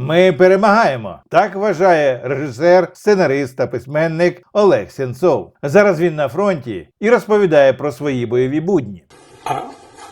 Ми перемагаємо. Так вважає режисер, сценарист та письменник Олег Сенцов. Зараз він на фронті і розповідає про свої бойові будні. А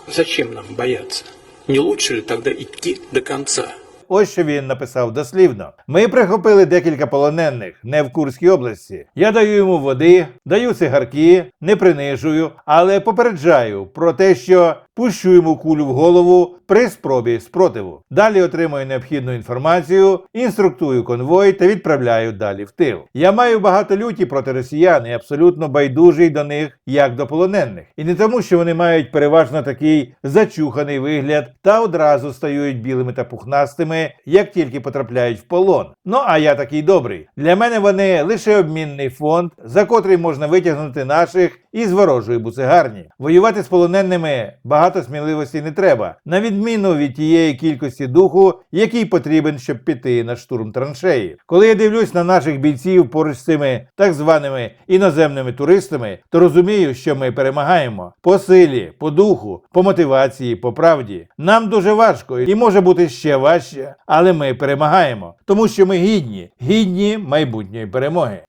зачем нам бояться? Не лучше ли тогда идти до конца? Ось що він написав дослівно. Ми прихопили декілька полонених не в Курській області. Я даю йому води, даю цигарки, не принижую, але попереджаю про те, що пущу йому кулю в голову при спробі спротиву. Далі отримую необхідну інформацію, інструктую конвой та відправляю далі в тил. Я маю багато люті проти росіян і абсолютно байдужий до них як до полонених. І не тому, що вони мають переважно такий зачуханий вигляд та одразу стають білими та пухнастими, як тільки потрапляють в полон. Ну а я такий добрий. Для мене вони лише обмінний фонд, за котрий можна витягнути наших із ворожої буцегарні. Воювати з полоненими багато сміливості не треба, на відміну від тієї кількості духу, який потрібен, щоб піти на штурм траншеї. Коли я дивлюсь на наших бійців поруч з цими так званими іноземними туристами, то розумію, що ми перемагаємо по силі, по духу, по мотивації, по правді. Нам дуже важко і може бути ще важче, але ми перемагаємо, тому що ми гідні, гідні майбутньої перемоги.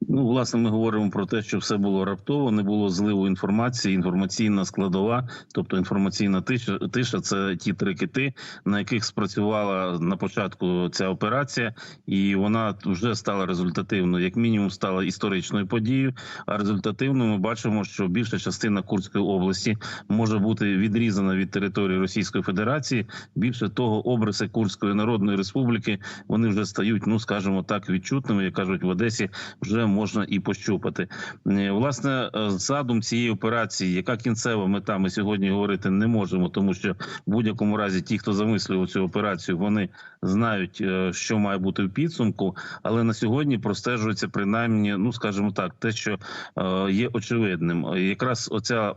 Ну, власне, ми говоримо про те, що все було раптово, не було зливу інформації, інформаційна складова, тобто інформаційна тиша, тиша це ті три кити, на яких спрацювала на початку ця операція, і вона вже стала результативною, як мінімум, стала історичною подією. А результативно ми бачимо, що більша частина Курської області може бути відрізана від території Російської Федерації. Більше того, обриси Курської Народної Республіки вони вже стають, ну скажімо так, відчутними, як кажуть в Одесі, вже можна і пощупати. Е, Власне, е, задум цієї операції, яка кінцева мета, ми сьогодні говорити не можемо, тому що в будь-якому разі ті, хто замислював цю операцію, вони знають, е, що має бути в підсумку. Але на сьогодні простежується принаймні, ну скажімо так, те, що є очевидним. Якраз оця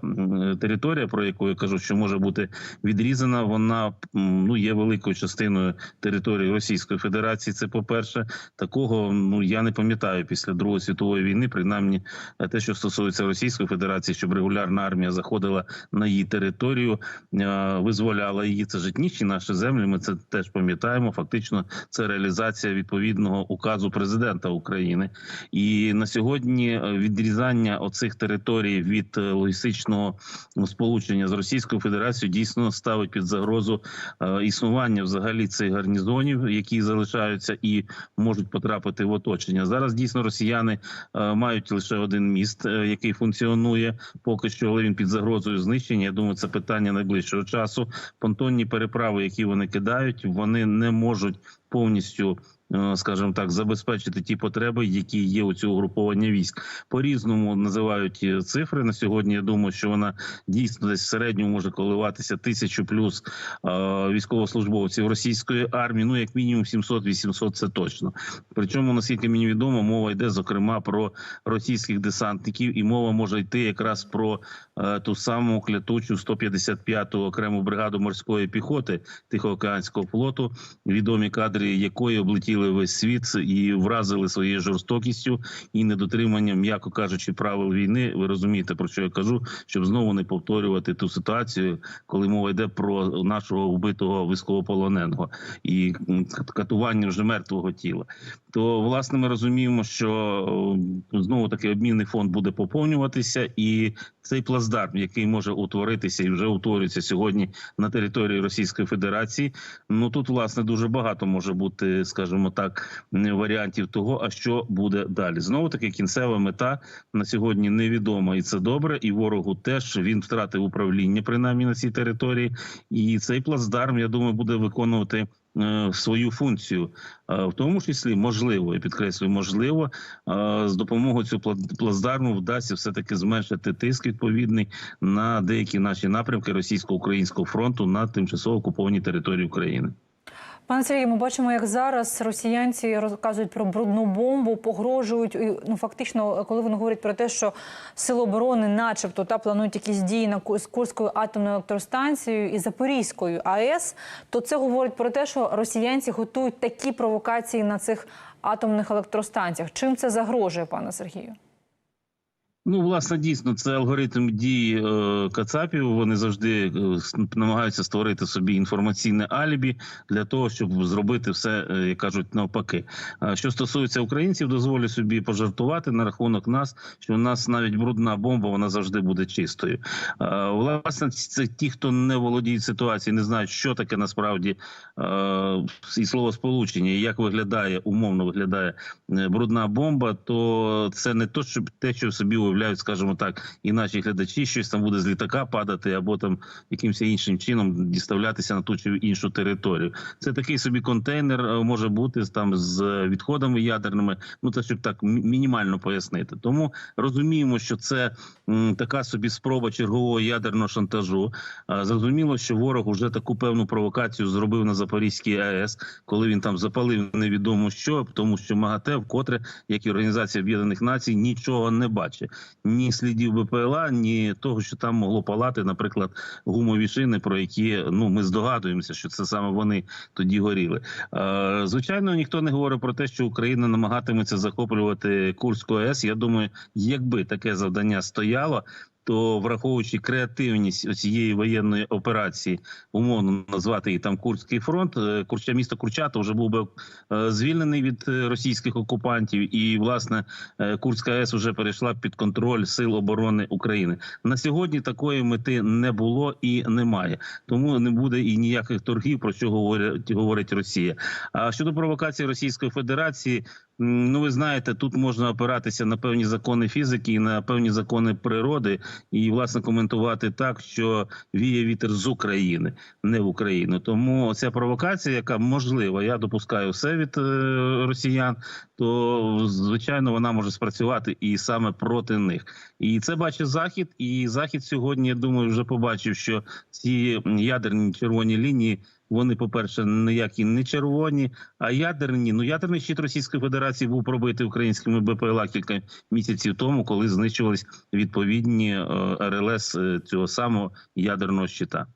територія, про яку я кажу, що може бути відрізана, вона ну є великою частиною території Російської Федерації. Це по перше, такого ну я не пам'ятаю після Другої світової війни, принаймні е, те, що стосується Російської Федерації, щоб регулярна армія заходила на її територію, е, визволяла її. Це ж етнічні наші землі. Ми це теж пам'ятаємо. Фактично, це реалізація відповідного указу президента України. І на сьогодні е, відрізання оцих територій від логістичного сполучення з Російською Федерацією дійсно ставить під загрозу існування взагалі цих гарнізонів, які залишаються і можуть потрапити в оточення. Зараз дійсно росіяни е, мають лише один міст, е, який функціонує поки що, але він під загрозою знищення. Я думаю, це питання найближчого часу. Понтонні переправи, які вони кидають, вони не можуть повністю. Е, Скажімо так, забезпечити ті потреби, які є у цього угруповання військ. По різному називають е, цифри на сьогодні. Я думаю, що вона дійсно десь в середньому може коливатися тисячу плюс е, військовослужбовців російської армії. Ну як мінімум 700-800 це точно. Причому, наскільки мені відомо, мова йде зокрема про російських десантників, і мова може йти якраз про ту саму клятучу 155-ту окрему бригаду морської піхоти Тихоокеанського флоту, відомі кадри якої облетіли весь світ і вразили своєю жорстокістю і недотриманням, м'яко кажучи, правил війни. Ви розумієте про що я кажу, щоб знову не повторювати ту ситуацію, коли мова йде про нашого вбитого військовополоненого і катування вже мертвого тіла. То власне ми розуміємо, що знову таки обмінний фонд буде поповнюватися, і цей плацдарм, який може утворитися і вже утворюється сьогодні на території Російської Федерації. Ну тут власне дуже багато може бути, скажімо так, варіантів того, а що буде далі. Знову таки кінцева мета на сьогодні невідома, і це добре. І ворогу теж він втратив управління принаймні на цій території. І цей плацдарм, я думаю, буде виконувати. е, Свою функцію, Е, в тому числі можливо, я підкреслюю, можливо, е, з допомогою цього пла- плацдарму вдасться все таки зменшити тиск відповідний на деякі наші напрямки російсько-українського фронту на тимчасово окупованій території України. Пане Сергію, ми бачимо, як зараз росіянці розказують про брудну бомбу, погрожують. Ну фактично, коли вони говорять про те, що сили оборони, начебто, та планують якісь дії на з Курською атомною електростанцією і Запорізькою АЕС, то це говорить про те, що росіянці готують такі провокації на цих атомних електростанціях. Чим це загрожує, пане Сергію? Ну, власне, дійсно, це алгоритм дій е, Кацапів. Вони завжди е, намагаються створити собі інформаційне алібі для того, щоб зробити все, е, як кажуть, навпаки. А що стосується українців, дозволю собі пожартувати на рахунок нас, що у нас навіть брудна бомба вона завжди буде чистою. Е, власне, це ті, хто не володіють ситуацією, не знають, що таке насправді е, і словосполучення, і як виглядає умовно виглядає е, брудна бомба, то це не то, що те, що собі уявляють, скажімо так, і наші глядачі, щось там буде з літака падати, або там якимось іншим чином діставлятися на ту чи іншу територію. Це такий собі контейнер е, може бути там з відходами ядерними. Ну це щоб так мінімально пояснити. Тому розуміємо, що це така собі спроба чергового ядерного шантажу. Зрозуміло, що ворог уже таку певну провокацію зробив на Запорізькій АЕС, коли він там запалив невідомо що, тому що МАГАТЕ вкотре, як і Організація Об'єднаних Націй, нічого не бачить. Ні слідів БПЛА, ні того, що там могло палати, наприклад, гумові шини, про які ну ми здогадуємося, що це саме вони тоді горіли. Е, Звичайно, ніхто не говорить про те, що Україна намагатиметься захоплювати Курську АЕС. Я думаю, якби таке завдання стояло. То враховуючи креативність цієї воєнної операції, умовно назвати її там Курський фронт, е, Курча місто Курчата вже був би е, звільнений від е, російських окупантів, і власне Курська АЕС вже перейшла під контроль сил оборони України. На сьогодні такої мети не було і немає, тому не буде і ніяких торгів, про що говорять говорить Росія. А щодо провокації Російської Федерації. Ну, ви знаєте, тут можна опиратися на певні закони фізики і на певні закони природи, і власне коментувати так, що віє вітер з України, не в Україну. Тому ця провокація, яка можлива, я допускаю все від е, росіян, то звичайно вона може спрацювати і саме проти них. І це бачить захід. І захід сьогодні, я думаю, вже побачив, що ці ядерні червоні лінії. Вони, по-перше, ніякі не червоні, а ядерні. Ну, ядерний щит Російської Федерації був пробитий українськими БПЛА кілька місяців тому, коли знищувались відповідні е, РЛС е, цього самого ядерного щита.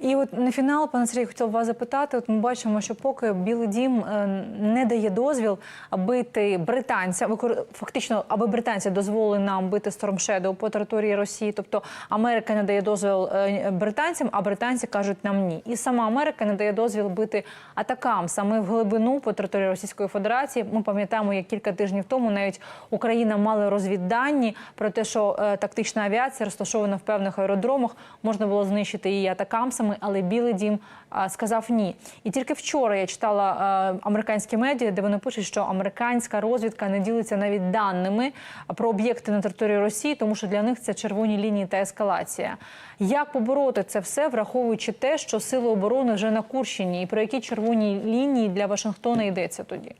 І от на фінал, пане Сергій, хотів вас запитати. От ми бачимо, що поки Білий Дім е, не дає дозвіл бити британця, фактично, аби британці дозволили нам бити Storm Shadow по території Росії. Тобто Америка не дає дозвіл е, британцям, а британці кажуть нам ні. І сама Америка не дає дозвіл бити атакам саме в глибину по території Російської Федерації. Ми пам'ятаємо, як кілька тижнів тому навіть Україна мала розвіддані про те, що е, тактична авіація розташована в певних аеродромах, можна було знищити її атакамсами, але Білий Дім сказав ні. І тільки вчора я читала американські медіа, де вони пишуть, що американська розвідка не ділиться навіть даними про об'єкти на території Росії, тому що для них це червоні лінії та ескалація. Як побороти це все, враховуючи те, що сили оборони вже на Курщині, і про які червоні лінії для Вашингтона йдеться тоді?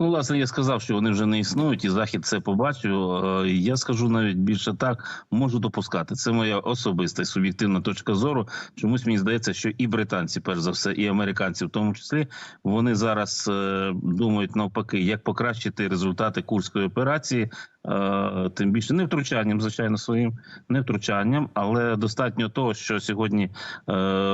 Ну, власне, я сказав, що вони вже не існують, і захід це побачив. Е, Я скажу навіть більше так, можу допускати. Це моя особиста і суб'єктивна точка зору. Чомусь мені здається, що і британці, перш за все, і американці, в тому числі, вони зараз е, думають навпаки, як покращити результати курської операції. Е, Тим більше не втручанням, звичайно, своїм не втручанням, але достатньо того, що сьогодні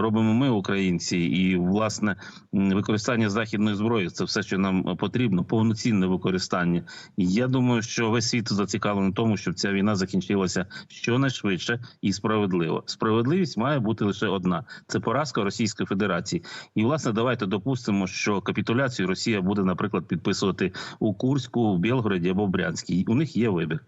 робимо ми, українці, і власне використання західної зброї це все, що нам потрібно, повноцінне використання. І я думаю, що весь світ зацікавлений в тому, щоб ця війна закінчилася щонайшвидше і справедливо. Справедливість має бути лише одна: це поразка Російської Федерації. І власне, давайте допустимо, що капітуляцію Росія буде, наприклад, підписувати у Курську, в Білгороді або Брянській. У них є вибір.